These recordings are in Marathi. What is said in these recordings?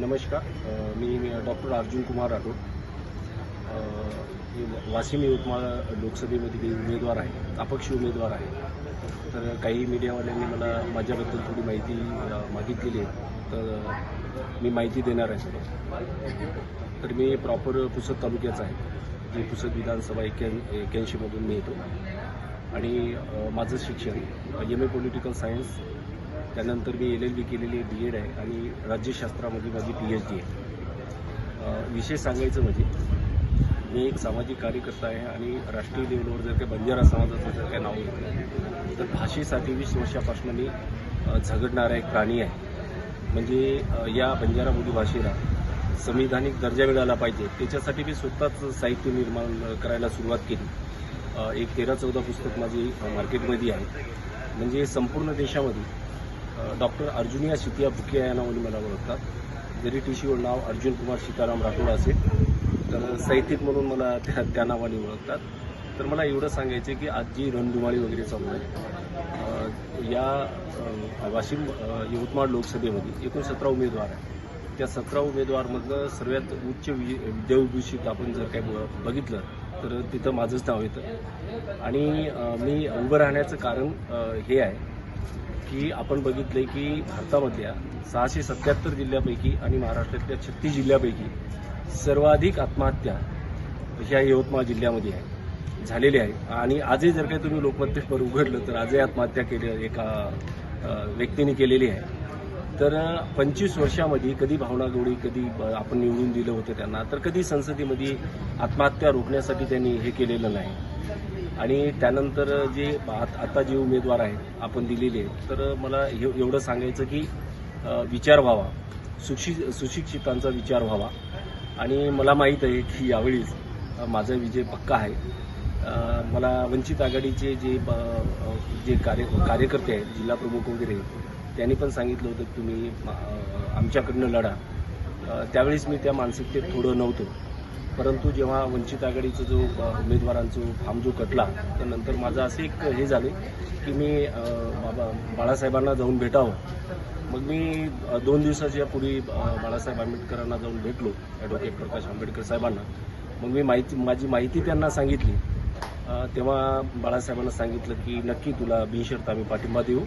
नमस्कार. मी डॉक्टर अर्जुन कुमार राठोड. वाशिम यवतमाळ लोकसभेमध्ये उमेदवार आहे अपक्ष उमेदवार आहे. तर काही मीडियावाल्यांनी मला माझ्याबद्दल थोडी माहिती मागितलेली आहे. तर मी माहिती देणार आहे सर तर मी प्रॉपर पुसद तालुक्याचा आहे जे पुसद विधानसभा एक्या एक्याऐंशीमधून मी येतो. आणि माझं शिक्षण एम ए पॉलिटिकल सायन्स त्यानंतर मी एल एल बी केलेली बी एड आहे आणि राज्यशास्त्रामध्ये माझी पी एच डी आहे. विशेष सांगायचं म्हणजे मी एक सामाजिक कार्यकर्ता आहे आणि राष्ट्रीय लेवलवर जर काही बंजारा समाजाचं जर काही नाव घेतलं तर भाषेसाठी वीस वर्षापासून मी झगडणारा एक प्राणी आहे. म्हणजे या बंजारा बोली भाषेला संविधानिक दर्जा मिळाला पाहिजे. त्याच्यासाठी मी स्वतःच साहित्य निर्माण करायला सुरुवात केली. एक तेरा चौदा पुस्तक माझी मार्केटमध्ये आहे. म्हणजे संपूर्ण देशामध्ये डॉक्टर अर्जुनिया सितिया भुकिया या नावाने मला ओळखतात. जरी टी सीवर नाव अर्जुन कुमार सीताराम राठोड असेल तर साहित्यिक म्हणून मला त्या त्या नावाने ओळखतात. तर मला एवढं सांगायचं की आज जी रणधुमाळी वगैरे चालू आहे या वाशिम यवतमाळ लोकसभेमध्ये एकूण सतरा उमेदवार आहे त्या सतरा उमेदवारमधलं सर्वात उच्च वि- विद्याविभूषित आपण जर काय बघितलं तर तिथं माझंच नाव येतं. आणि मी उभं राहण्याचं कारण हे आहे. की आपण बघितलंय की भारतामधल्या सहाशे सत्याहत्तर जिल्ह्यापैकी आणि महाराष्ट्रातल्या छत्तीस जिल्ह्यापैकी सर्वाधिक आत्महत्या ह्या यवतमाळ जिल्ह्यामध्ये आहे झालेली आहे आणि आजही जर काही तुम्ही लोकमत पेपर उघडलं तर आजही आत्महत्या केली एका व्यक्तीने केलेली आहे. तर पंचवीस वर्षामध्ये कधी भावना गवळी कधी ब- आपण निवडून दिलं होतं त्यांना तर कधी संसदेमध्ये आत्महत्या रोखण्यासाठी त्यांनी हे केलेलं नाही. आणि त्यानंतर जे आत- आता जे उमेदवार आहेत आपण दिलेले तर मला हे- एवढं सांगायचं की विचार व्हावा. सुशिक्षित सुशिक्षितांचा विचार व्हावा. आणि मला माहीत आहे की यावेळीच माझा विजय पक्का आहे. मला वंचित आघाडीचे जे ब- जे कार्य कार्यकर्ते आहेत जिल्हा प्रमुख वगैरे त्यांनी पण सांगितलं होतं की तुम्ही आमच्याकडनं लढा. त्यावेळेस मी त्या मानसिकतेत थोडं नव्हतो. परंतु जेव्हा वंचित आघाडीचा जो अ, उमेदवारांचा फार्म जो कटला तर नंतर माझं असं एक हे झाले की मी बाबा बाळासाहेबांना जाऊन भेटावं. मग मी दोन दिवसाच्या पूर्वी बाळासाहेब आंबेडकरांना जाऊन भेटलो ॲडव्होकेट प्रकाश आंबेडकर साहेबांना. मग मी माहिती माझी माहिती त्यांना सांगितली. तेव्हा बाळासाहेबांना सांगितलं की नक्की तुला बिनशर्त आम्ही पाठिंबा देऊ.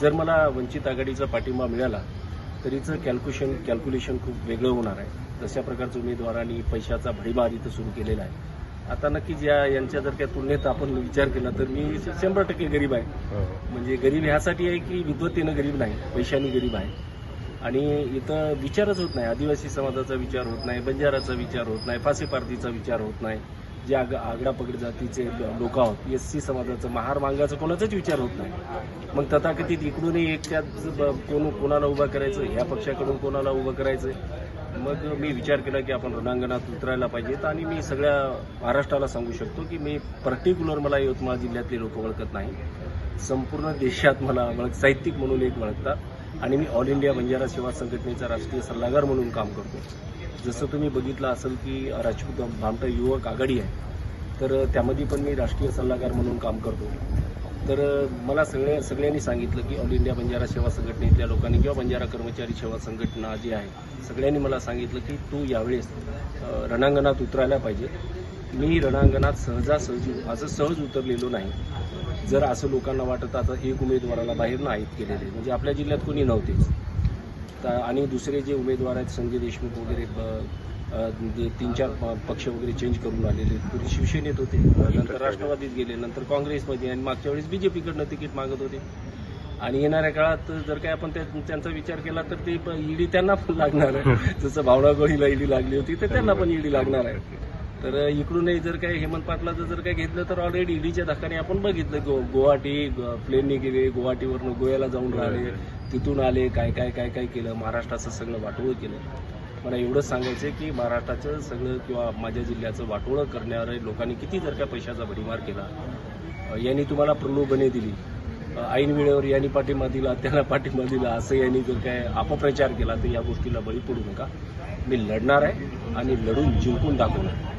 जर मला वंचित आघाडीचा पाठिंबा मिळाला तरीचं कॅल्क्युलेशन कॅल्क्युलेशन खूप वेगळं होणार आहे. तशा प्रकारचं उमेदवारांनी पैशाचा भडीमार इथं सुरू केलेला आहे. आता नक्की ज्या यांच्या जर त्या तुलनेत आपण विचार केला तर मी शंभर टक्के गरीब आहे. म्हणजे गरीब ह्यासाठी आहे की विद्वत्तेनं गरीब नाही पैशाने गरीब आहे. आणि इथं विचारच होत नाही. आदिवासी समाजाचा विचार होत नाही बंजाराचा विचार होत नाही फासे पारतीचा विचार होत नाही. जे आग आगडापगड जातीचे लोक आहोत एस सी समाजाचं महार मागायचं कोणाचाच विचार होत नाही. मग तथाकथित इकडूनही एक त्यात ब- कोण कोणाला उभं करायचं ह्या पक्षाकडून कोणाला उभं करायचं मग मी विचार केला की आपण रणांगणात उतरायला पाहिजेत आणि मी सगळ्या महाराष्ट्राला सांगू शकतो की मी पर्टिक्युलर मला यवतमाळ जिल्ह्यातले लोक ओळखत नाही. संपूर्ण देशात मला ओळख साहित्यिक म्हणून एक ओळखतात आणि मी ऑल इंडिया बंजारा सेवा संघटनेचा राष्ट्रीय सल्लागार म्हणून काम करतो. जसं तुम्ही बघितलं असेल की राजपूत भामटा युवक आघाडी आहे तर त्यामध्ये पण मी राष्ट्रीय सल्लागार म्हणून काम करतो. तर मला सगळ्या सगळ्यांनी सांगितलं की ऑल इंडिया बंजारा सेवा संघटनेतल्या लोकांनी किंवा बंजारा कर्मचारी सेवा संघटना जी आहे सगळ्यांनी मला सांगितलं की तू यावेळेस रणांगणात उतरायला पाहिजे. मी रणांगणात सहजासहजी असं सहज उतरलेलो नाही. जर असं लोकांना वाटत आता एक उमेदवाराला बाहेर नाहीत केलेले म्हणजे आपल्या जिल्ह्यात कोणी नव्हतेच. आणि दुसरे जे उमेदवार आहेत संजय देशमुख वगैरे ब- जे तीन चार पक्ष वगैरे चेंज करून आलेले पूर्वी शिवसेनेत होते. नंतर राष्ट्रवादीत गेले नंतर काँग्रेसमध्ये आणि मागच्या वेळेस बीजेपीकडनं तिकीट मागत होते. आणि येणाऱ्या काळात जर काय आपण त्या- त्यांचा विचार केला तर ते ईडी त्यांना पण लागणार आहे. जसं भावना गवळीला ईडी लागली होती तर त्यांना पण ईडी लागणार आहे. तर इकडूनही जर काय हेमंत पाटलाचं जर काय घेतलं तर ऑलरेडी ईडीच्या धक्काने आपण बघितलं गो गुवाहाटी प्लेनने गेले गुवाहाटीवरनं गोव्याला जाऊन राहिले तिथून आले काय काय काय काय केलं महाराष्ट्राचं सगळं वाटोळं केलं. मला एवढंच सांगायचं आहे की महाराष्ट्राचं सगळं किंवा माझ्या जिल्ह्याचं वाटोळं करणाऱ्या लोकांनी किती जर काय पैशाचा भडीमार केला यांनी तुम्हाला प्रलोभने दिली. ऐन वेळेवर यांनी पाठिंबा दिला त्यांना पाठिंबा दिला असं यांनी जर काय अपप्रचार केला तर या गोष्टीला बळी पडू नका. मी लढणार आहे आणि लढून जिंकून दाखवणार